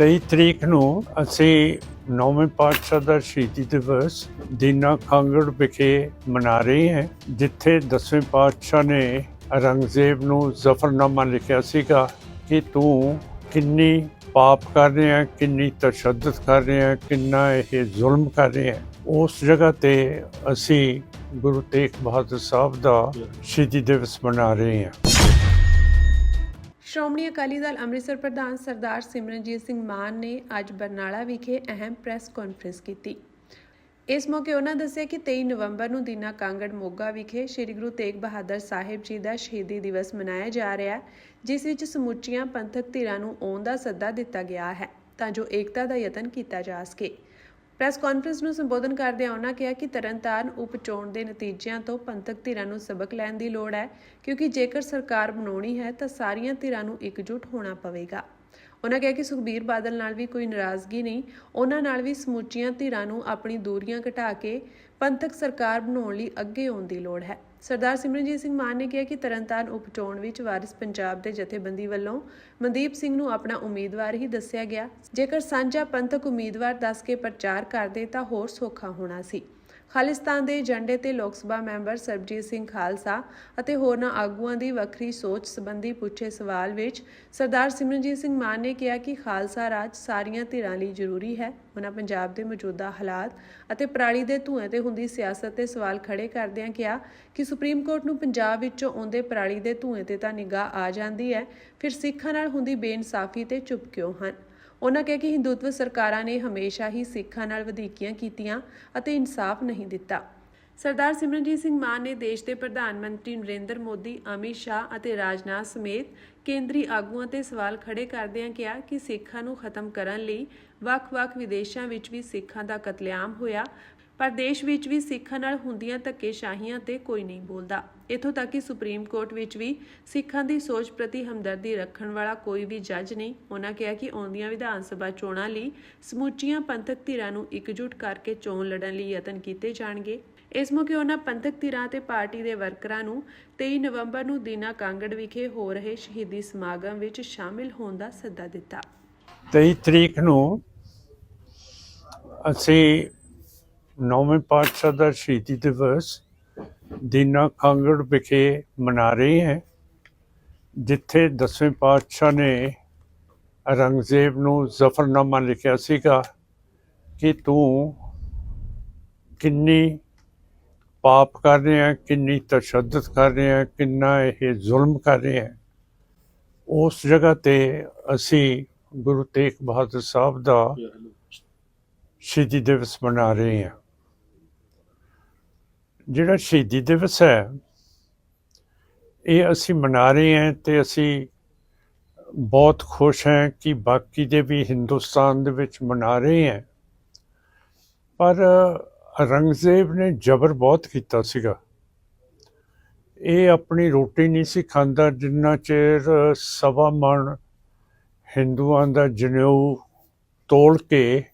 23 ਤਰੀਕ ਨੂੰ ਅਸੀਂ ਨੌਵੇਂ ਪਾਤਸ਼ਾਹ ਦਾ ਸ਼ਹੀਦੀ ਦਿਵਸ ਦੀਨਾ ਖਾਂਗੜ ਵਿਖੇ ਮਨਾ ਰਹੇ ਹਾਂ, ਜਿੱਥੇ ਦਸਵੇਂ ਪਾਤਸ਼ਾਹ ਨੇ ਔਰੰਗਜ਼ੇਬ ਨੂੰ ਜ਼ਫਰਨਾਮਾ ਲਿਖਿਆ ਸੀਗਾ ਕਿ ਤੂੰ ਕਿੰਨੀ ਪਾਪ ਕਰ ਰਿਹਾ ਹੈ, ਕਿੰਨੀ ਤਸ਼ੱਦਦ ਕਰ ਰਿਹਾ ਹੈ, ਕਿੰਨਾ ਇਹ ਜ਼ੁਲਮ ਕਰ ਰਿਹਾ ਹੈ। ਉਸ ਜਗ੍ਹਾ ਤੇ ਅਸੀਂ ਗੁਰੂ ਤੇਗ ਬਹਾਦਰ ਸਾਹਿਬ ਦਾ ਸ਼ਹੀਦੀ ਦਿਵਸ ਮਨਾ ਰਹੇ ਹਾਂ। ਸ਼੍ਰੋਮਣੀ ਅਕਾਲੀ ਦਲ ਅੰਮ੍ਰਿਤਸਰ ਪ੍ਰਧਾਨ ਸਰਦਾਰ ਸਿਮਰਨਜੀਤ ਸਿੰਘ ਮਾਨ ਨੇ ਅੱਜ ਬਰਨਾਲਾ ਵਿਖੇ ਅਹਿਮ ਪ੍ਰੈਸ ਕਾਨਫਰੰਸ ਕੀਤੀ। ਇਸ ਮੌਕੇ ਉਹਨਾਂ ਦੱਸਿਆ ਕਿ 23 ਨਵੰਬਰ ਨੂੰ ਦੀਨਾ ਕਾਂਗੜ ਮੋਗਾ ਵਿਖੇ ਸ੍ਰੀ ਗੁਰੂ ਤੇਗ ਬਹਾਦਰ ਸਾਹਿਬ ਜੀ ਦਾ ਸ਼ਹੀਦੀ ਦਿਵਸ ਮਨਾਇਆ ਜਾ ਰਿਹਾ ਹੈ, ਜਿਸ ਵਿੱਚ ਸਮੁੱਚੀਆਂ ਪੰਥਕ ਧਿਰਾਂ ਨੂੰ ਆਉਣ ਦਾ ਸੱਦਾ ਦਿੱਤਾ ਗਿਆ ਹੈ ਤਾਂ ਜੋ ਏਕਤਾ ਦਾ ਯਤਨ ਕੀਤਾ ਜਾ ਸਕੇ। ਪ੍ਰੈਸ ਕਾਨਫਰੰਸ ਨੂੰ ਸੰਬੋਧਨ ਕਰਦਿਆਂ ਉਹਨਾਂ ਕਿਹਾ ਕਿ ਤਰਨਤਾਰਨ ਉਪ ਚੋਣ ਦੇ ਨਤੀਜਿਆਂ ਤੋਂ ਪੰਥਕ ਧਿਰਾਂ ਨੂੰ ਸਬਕ ਲੈਣ ਦੀ ਲੋੜ ਹੈ, ਕਿਉਂਕਿ ਜੇਕਰ ਸਰਕਾਰ ਬਣਾਉਣੀ ਹੈ ਤਾਂ ਸਾਰੀਆਂ ਧਿਰਾਂ ਨੂੰ ਇਕਜੁੱਟ ਹੋਣਾ ਪਵੇਗਾ। ਉਹਨਾਂ ਕਿਹਾ ਕਿ ਸੁਖਬੀਰ ਬਾਦਲ ਨਾਲ ਵੀ ਕੋਈ ਨਾਰਾਜ਼ਗੀ ਨਹੀਂ। ਉਹਨਾਂ ਨਾਲ ਵੀ ਸਮੁੱਚੀਆਂ ਧਿਰਾਂ ਨੂੰ ਆਪਣੀ ਦੂਰੀਆਂ ਘਟਾ ਕੇ ਪੰਥਕ ਸਰਕਾਰ ਬਣਾਉਣ ਲਈ ਅੱਗੇ ਆਉਣ ਦੀ ਲੋੜ ਹੈ। ਸਰਦਾਰ ਸਿਮਰਨਜੀਤ ਸਿੰਘ ਮਾਨ ਨੇ ਕਿਹਾ ਕਿ ਤਰਨਤਾਰਨ ਉਪ ਚੋਣ ਵਿੱਚ ਵਾਰਿਸ ਪੰਜਾਬ ਦੇ ਜਥੇਬੰਦੀ ਵੱਲੋਂ ਮਨਦੀਪ ਸਿੰਘ ਨੂੰ ਆਪਣਾ ਉਮੀਦਵਾਰ ਹੀ ਦੱਸਿਆ ਗਿਆ। ਜੇਕਰ ਸਾਂਝਾ ਪੰਥਕ ਉਮੀਦਵਾਰ ਦੱਸ ਕੇ ਪ੍ਰਚਾਰ ਕਰਦੇ ਤਾਂ ਹੋਰ ਸੌਖਾ ਹੋਣਾ ਸੀ। ਖਾਲਿਸਤਾਨ ਦੇ ਏਜੰਡੇ ਤੇ ਲੋਕ ਸਭਾ ਮੈਂਬਰ ਸਰਬਜੀਤ ਸਿੰਘ ਖਾਲਸਾ ਅਤੇ ਹੋਰਨਾਂ ਆਗੂਆਂ ਦੀ ਵੱਖਰੀ ਸੋਚ ਸੰਬੰਧੀ ਪੁੱਛੇ ਸਵਾਲ ਵਿੱਚ ਸਰਦਾਰ ਸਿਮਰਨਜੀਤ ਸਿੰਘ ਮਾਨ ਨੇ ਕਿਹਾ ਕਿ ਖਾਲਸਾ ਰਾਜ ਸਾਰੀਆਂ ਧਿਰਾਂ ਲਈ ਜ਼ਰੂਰੀ ਹੈ। ਉਹਨਾਂ ਪੰਜਾਬ ਦੇ ਮੌਜੂਦਾ ਹਾਲਾਤ ਅਤੇ ਪਰਾਲੀ ਦੇ ਧੂਏ ਤੇ ਹੁੰਦੀ ਸਿਆਸਤ ਤੇ ਸਵਾਲ ਖੜੇ ਕਰਦਿਆਂ ਕਿਹਾ ਕਿ ਸੁਪਰੀਮ ਕੋਰਟ ਨੂੰ ਪੰਜਾਬ ਵਿੱਚੋਂ ਆਉਂਦੇ ਪਰਾਲੀ ਦੇ ਧੂਏ ਤੇ ਤਾਂ ਨਿਗਾਹ ਆ ਜਾਂਦੀ ਹੈ। ਫਿਰ ਸਿੱਖਾਂ ਨਾਲ ਹੁੰਦੀ ਬੇਇਨਸਾਫੀ ਤੇ ਚੁੱਪ ਕਿਉਂ ਹਨ? ਉਹਨਾਂ ਕਿਹਾ ਕਿ ਹਿੰਦੂਤਵ ਸਰਕਾਰਾਂ ਨੇ ਹਮੇਸ਼ਾ ਹੀ ਸਿੱਖਾਂ ਨਾਲ ਵਧੀਕੀਆਂ ਕੀਤੀਆਂ ਅਤੇ ਇਨਸਾਫ ਨਹੀਂ ਦਿੱਤਾ। ਸਰਦਾਰ ਸਿਮਰਨਜੀਤ ਸਿੰਘ ਮਾਨ ਨੇ ਦੇਸ਼ ਦੇ ਪ੍ਰਧਾਨ ਮੰਤਰੀ ਨਰਿੰਦਰ ਮੋਦੀ, ਅਮਿਤ ਸ਼ਾਹ ਅਤੇ ਰਾਜਨਾਥ ਸਮੇਤ ਕੇਂਦਰੀ ਆਗੂਆਂ ਤੇ ਸਵਾਲ ਖੜੇ ਕਰਦਿਆਂ ਕਿਹਾ ਕਿ ਸਿੱਖਾਂ ਨੂੰ ਖਤਮ ਕਰਨ ਲਈ ਵੱਖ-ਵੱਖ ਵਿਦੇਸ਼ਾਂ ਵਿੱਚ ਵੀ ਸਿੱਖਾਂ ਦਾ ਕਤਲੇਆਮ ਹੋਇਆ। ਪਰ ਦੇਸ਼ ਵਿੱਚ ਵੀ ਸਿੱਖਾਂ ਨਾਲ ਹੁੰਦੀਆਂ ਧੱਕੇਸ਼ਾਹੀਆਂ ਤੇ ਕੋਈ ਨਹੀਂ ਬੋਲਦਾ। ਇਥੋਂ ਤੱਕ ਕਿ ਸੁਪਰੀਮ ਕੋਰਟ ਵਿੱਚ ਵੀ ਸਿੱਖਾਂ ਦੀ ਸੋਚ ਪ੍ਰਤੀ ਹਮਦਰਦੀ ਰੱਖਣ ਵਾਲਾ ਕੋਈ ਵੀ ਜੱਜ ਨਹੀਂ। ਉਹਨਾਂ ਕਿਹਾ ਕਿ ਆਉਂਦੀਆਂ ਵਿਧਾਨ ਸਭਾ ਚੋਣਾਂ ਲਈ ਸਮੁੱਚੀਆਂ ਪੰਥਕ ਧਿਰਾਂ ਨੂੰ ਇਕਜੁੱਟ ਕਰਕੇ ਚੋਣ ਲੜਨ ਲਈ ਯਤਨ ਕੀਤੇ ਜਾਣਗੇ। ਇਸ ਮੌਕੇ ਉਹਨਾਂ ਪੰਥਕ ਧਿਰਾਂ ਤੇ ਪਾਰਟੀ ਦੇ ਵਰਕਰਾਂ ਨੂੰ 23 ਨਵੰਬਰ ਨੂੰ ਦੀਨਾ ਕਾਂਗੜ ਵਿਖੇ ਹੋ ਰਹੇ ਸ਼ਹੀਦੀ ਸਮਾਗਮ ਵਿੱਚ ਸ਼ਾਮਿਲ ਹੋਣ ਦਾ ਸੱਦਾ ਦਿੱਤਾ। 23 ਤਰੀਕ ਨੂੰ ਅਸੀਂ ਨੌਵੇਂ ਪਾਤਸ਼ਾਹ ਦਾ ਸ਼ਹੀਦੀ ਦਿਵਸ ਦੀਨਾ ਕਾਂਗੜ ਵਿਖੇ ਮਨਾ ਰਹੇ ਹਾਂ ਜਿੱਥੇ ਦਸਵੇਂ ਪਾਤਸ਼ਾਹ ਨੇ ਔਰੰਗਜ਼ੇਬ ਨੂੰ ਜ਼ਫਰਨਾਮਾ ਲਿਖਿਆ ਸੀਗਾ ਕਿ ਤੂੰ ਕਿੰਨੀ ਪਾਪ ਕਰ ਰਿਹਾ ਹੈ ਕਿੰਨੀ ਤਸ਼ੱਦਦ ਕਰ ਰਿਹਾ ਹੈ ਕਿੰਨਾ ਇਹ ਜ਼ੁਲਮ ਕਰ ਰਿਹਾ ਹੈ। ਉਸ ਜਗ੍ਹਾ ਤੇ ਅਸੀਂ ਗੁਰੂ ਤੇਗ ਬਹਾਦਰ ਸਾਹਿਬ ਦਾ ਸ਼ਹੀਦੀ ਦਿਵਸ ਮਨਾ ਰਹੇ ਹਾਂ। ਜਿਹੜਾ ਸ਼ਹੀਦੀ ਦਿਵਸ ਹੈ, ਇਹ ਅਸੀਂ ਮਨਾ ਰਹੇ ਹਾਂ ਤੇ ਅਸੀਂ ਬਹੁਤ ਖੁਸ਼ ਹਾਂ ਕਿ ਬਾਕੀ ਦੇ ਵੀ ਹਿੰਦੁਸਤਾਨ ਦੇ ਵਿੱਚ ਮਨਾ ਰਹੇ ਹਾਂ। ਪਰ ਔਰੰਗਜ਼ੇਬ ਨੇ ਜ਼ਬਰ ਬਹੁਤ ਕੀਤਾ ਸੀਗਾ। ਇਹ ਆਪਣੀ ਰੋਟੀ ਨਹੀਂ ਸੀ ਖਾਂਦਾ, ਜਿੰਨਾ ਚਿਰ ਸਵਾ ਮਣ ਹਿੰਦੂਆਂ ਦਾ ਜਨੇਊ ਤੋੜ ਕੇ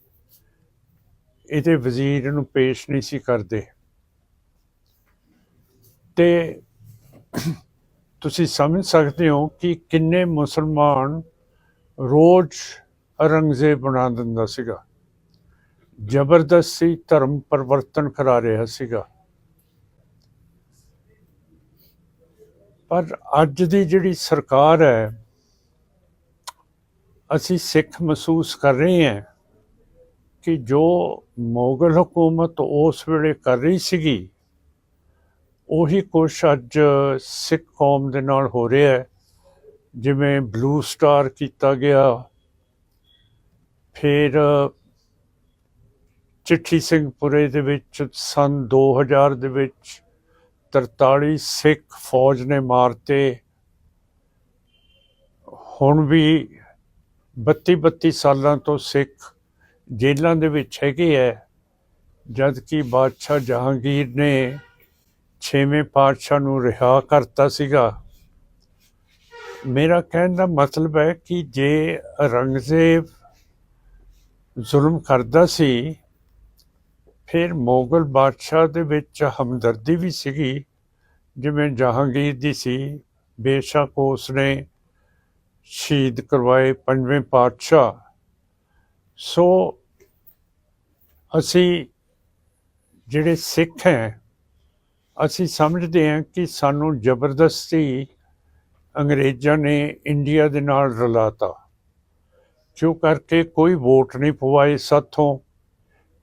ਇਹਦੇ ਵਜ਼ੀਰ ਨੂੰ ਪੇਸ਼ ਨਹੀਂ ਸੀ ਕਰਦੇ। ਤੇ ਤੁਸੀਂ ਸਮਝ ਸਕਦੇ ਹੋ ਕਿ ਕਿੰਨੇ ਮੁਸਲਮਾਨ ਰੋਜ਼ ਔਰੰਗਜ਼ੇਬ ਬਣਾ ਦਿੰਦਾ ਸੀਗਾ। ਜ਼ਬਰਦਸਤੀ ਧਰਮ ਪਰਿਵਰਤਨ ਕਰਾ ਰਿਹਾ ਸੀਗਾ। ਪਰ ਅੱਜ ਦੀ ਜਿਹੜੀ ਸਰਕਾਰ ਹੈ, ਅਸੀਂ ਸਿੱਖ ਮਹਿਸੂਸ ਕਰ ਰਹੇ ਹਾਂ ਕਿ ਜੋ ਮੁਗਲ ਹਕੂਮਤ ਉਸ ਵੇਲੇ ਕਰ ਰਹੀ ਸੀਗੀ ਉਹੀ ਕੁਛ ਅੱਜ ਸਿੱਖ ਕੌਮ ਦੇ ਨਾਲ ਹੋ ਰਿਹਾ ਹੈ। ਜਿਵੇਂ ਬਲੂ ਸਟਾਰ ਕੀਤਾ ਗਿਆ। ਫਿਰ, ਚਿੱਠੀ ਸਿੰਘਪੁਰੇ ਦੇ ਵਿੱਚ ਸਨ 2000 ਦੇ ਵਿੱਚ 43 ਸਿੱਖ ਫੌਜ ਨੇ ਮਾਰਤੇ। ਹੁਣ ਵੀ 32 32 ਸਾਲਾਂ ਤੋਂ ਸਿੱਖ ਜੇਲ੍ਹਾਂ ਦੇ ਵਿੱਚ ਹੈਗੇ ਹੈ ਜਦ ਕਿ ਬਾਦਸ਼ਾਹ ਜਹਾਂਗੀਰ ਨੇ ਛੇਵੇਂ ਪਾਤਸ਼ਾਹ ਨੂੰ ਰਿਹਾ ਕਰਤਾ ਸੀਗਾ। ਮੇਰਾ ਕਹਿਣ ਦਾ ਮਤਲਬ ਹੈ ਕਿ ਜੇ ਔਰੰਗਜ਼ੇਬ ਜ਼ੁਲਮ ਕਰਦਾ ਸੀ, ਫਿਰ ਮੁਗਲ ਬਾਦਸ਼ਾਹ ਦੇ ਵਿੱਚ ਹਮਦਰਦੀ ਵੀ ਸੀਗੀ, ਜਿਵੇਂ ਜਹਾਂਗੀਰ ਦੀ ਸੀ। ਬੇਸ਼ੱਕ ਉਸ ਨੇ ਸ਼ਹੀਦ ਕਰਵਾਏ ਪੰਜਵੇਂ ਪਾਤਸ਼ਾਹ। ਸੋ ਅਸੀਂ ਜਿਹੜੇ ਸਿੱਖ ਹੈ ਅਸੀਂ ਸਮਝਦੇ ਹਾਂ ਕਿ ਸਾਨੂੰ ਜ਼ਬਰਦਸਤੀ ਅੰਗਰੇਜ਼ਾਂ ਨੇ ਇੰਡੀਆ ਦੇ ਨਾਲ ਰਲਾਤਾ। ਜੋ ਕਰਕੇ ਕੋਈ ਵੋਟ ਨਹੀਂ ਪਵਾਏ ਸਾਥੋਂ,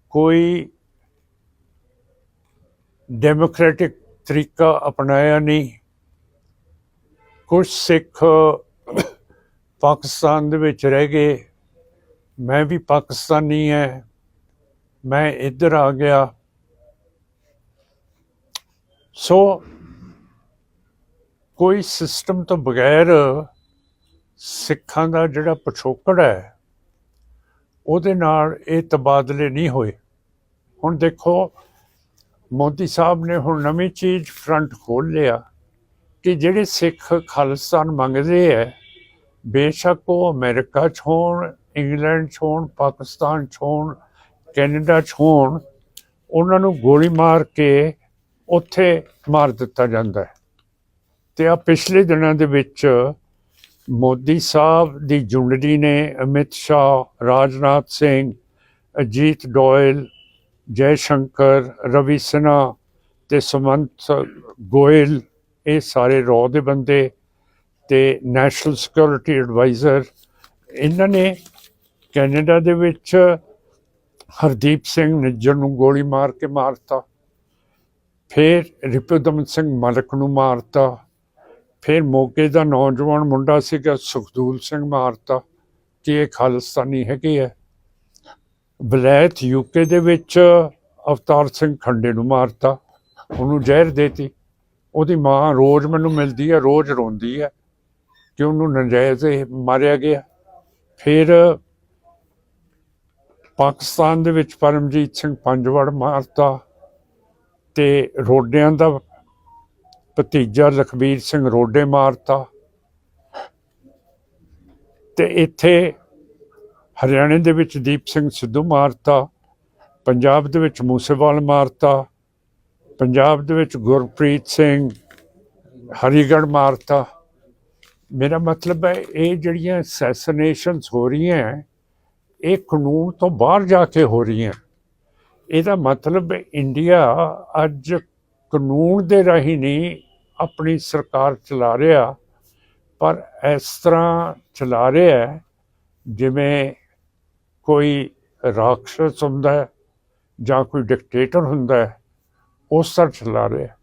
ਕੋਈ ਡੈਮੋਕ੍ਰੈਟਿਕ ਤਰੀਕਾ ਅਪਣਾਇਆ ਨਹੀਂ। ਕੁਝ ਸਿੱਖ ਪਾਕਿਸਤਾਨ ਦੇ ਵਿੱਚ ਰਹਿ ਗਏ। ਮੈਂ ਵੀ ਪਾਕਿਸਤਾਨੀ ਹੈ। ਮੈਂ ਇੱਧਰ ਆ ਗਿਆ। ਸੋ ਕੋਈ ਸਿਸਟਮ ਤੋਂ ਬਗੈਰ ਸਿੱਖਾਂ ਦਾ ਜਿਹੜਾ ਪਿਛੋਕੜ ਹੈ, ਉਹਦੇ ਨਾਲ ਇਹ ਤਬਾਦਲੇ ਨਹੀਂ ਹੋਏ। ਹੁਣ ਦੇਖੋ, ਮੋਦੀ ਸਾਹਿਬ ਨੇ ਹੁਣ ਨਵੀਂ ਚੀਜ਼ ਫਰੰਟ ਖੋਲ ਲਿਆ ਕਿ ਜਿਹੜੇ ਸਿੱਖ ਖਾਲਿਸਤਾਨ ਮੰਗਦੇ ਹੈ, ਬੇਸ਼ੱਕ ਉਹ ਅਮਰੀਕਾ 'ਚ ਹੋਣ, ਇੰਗਲੈਂਡ 'ਚ ਹੋਣ, ਪਾਕਿਸਤਾਨ 'ਚ ਹੋਣ, ਕੈਨੇਡਾ 'ਚ ਹੋਣ, ਉਹਨਾਂ ਨੂੰ ਗੋਲੀ ਮਾਰ ਕੇ ਉੱਥੇ ਮਾਰ ਦਿੱਤਾ ਜਾਂਦਾ ਹੈ। ਤੇ ਆ ਪਿਛਲੇ ਦਿਨਾਂ ਦੇ ਵਿੱਚ ਮੋਦੀ ਸਾਹਿਬ ਦੀ ਜੁੰਡਲੀ ਨੇ ਅਮਿਤ ਸ਼ਾਹ, ਰਾਜਨਾਥ ਸਿੰਘ, ਅਜੀਤ ਡੋਇਲ ਜੈ ਸ਼ੰਕਰ ਰਵੀ ਸਿਨਹਾ ਤੇ ਸੁਮੰਤ ਗੋਇਲ, ਇਹ ਸਾਰੇ ਰੋ ਦੇ ਬੰਦੇ ਤੇ ਨੈਸ਼ਨਲ ਸਿਕਿਉਰਿਟੀ ਐਡਵਾਈਜ਼ਰ, ਇਹਨਾਂ ਨੇ ਕੈਨੇਡਾ ਦੇ ਵਿੱਚ ਹਰਦੀਪ ਸਿੰਘ ਨਿੱਜਰ ਨੂੰ ਗੋਲੀ ਮਾਰ ਕੇ ਮਾਰਤਾ। ਫਿਰ ਰਿਪੁਦਮਨ ਸਿੰਘ ਮਲਕ ਨੂੰ ਮਾਰਤਾ। ਫਿਰ ਮੋਗੇ ਦਾ ਨੌਜਵਾਨ ਮੁੰਡਾ ਸੀਗਾ ਸੁਖਦੂਲ ਸਿੰਘ ਮਾਰਤਾ ਕਿ ਇਹ ਖਾਲਿਸਤਾਨੀ ਹੈਗੇ ਆ। ਬਲੈਤ ਯੂਕੇ ਦੇ ਵਿੱਚ ਅਵਤਾਰ ਸਿੰਘ ਖੰਡੇ ਨੂੰ ਮਾਰਤਾ, ਉਹਨੂੰ ਜ਼ਹਿਰ ਦੇਤੀ। ਉਹਦੀ ਮਾਂ ਰੋਜ਼ ਮੈਨੂੰ ਮਿਲਦੀ ਹੈ ਰੋਜ਼ ਰੋਂਦੀ ਹੈ ਕਿ ਉਹਨੂੰ ਨਜਾਇਜ਼ ਮਾਰਿਆ ਗਿਆ। ਫਿਰ ਪਾਕਿਸਤਾਨ ਦੇ ਵਿੱਚ ਪਰਮਜੀਤ ਸਿੰਘ ਪੰਜਵੜ ਮਾਰਤਾ ਤੇ ਰੋਡਿਆਂ ਦਾ ਭਤੀਜਾ ਲਖਬੀਰ ਸਿੰਘ ਰੋਡੇ ਮਾਰਤਾ। ਤੇ ਇੱਥੇ ਹਰਿਆਣੇ ਦੇ ਵਿੱਚ ਦੀਪ ਸਿੰਘ ਸਿੱਧੂ ਮਾਰਤਾ, ਪੰਜਾਬ ਦੇ ਵਿੱਚ ਮੂਸੇਵਾਲ ਮਾਰਤਾ, ਪੰਜਾਬ ਦੇ ਵਿੱਚ ਗੁਰਪ੍ਰੀਤ ਸਿੰਘ ਹਰੀਗੜ੍ਹ ਮਾਰਤਾ। ਮੇਰਾ ਮਤਲਬ ਹੈ ਇਹ ਜਿਹੜੀਆਂ ਅਸੈਸੀਨੇਸ਼ਨਸ ਹੋ ਰਹੀਆਂ, ਇਹ ਕਾਨੂੰਨ ਤੋਂ ਬਾਹਰ ਜਾ ਕੇ ਹੋ ਰਹੀਆਂ। ਇਹਦਾ ਮਤਲਬ ਇੰਡੀਆ ਅੱਜ ਕਾਨੂੰਨ ਦੇ ਰਾਹੀਂ ਨਹੀਂ, ਆਪਣੀ ਸਰਕਾਰ ਚਲਾ ਰਿਹਾ, ਪਰ ਇਸ ਤਰ੍ਹਾਂ ਚਲਾ ਰਿਹਾ ਜਿਵੇਂ ਕੋਈ ਰਾਖਸ਼ ਹੁੰਦਾ ਜਾਂ ਕੋਈ ਡਿਕਟੇਟਰ ਹੁੰਦਾ ਉਸ ਤਰ੍ਹਾਂ ਚਲਾ ਰਿਹਾ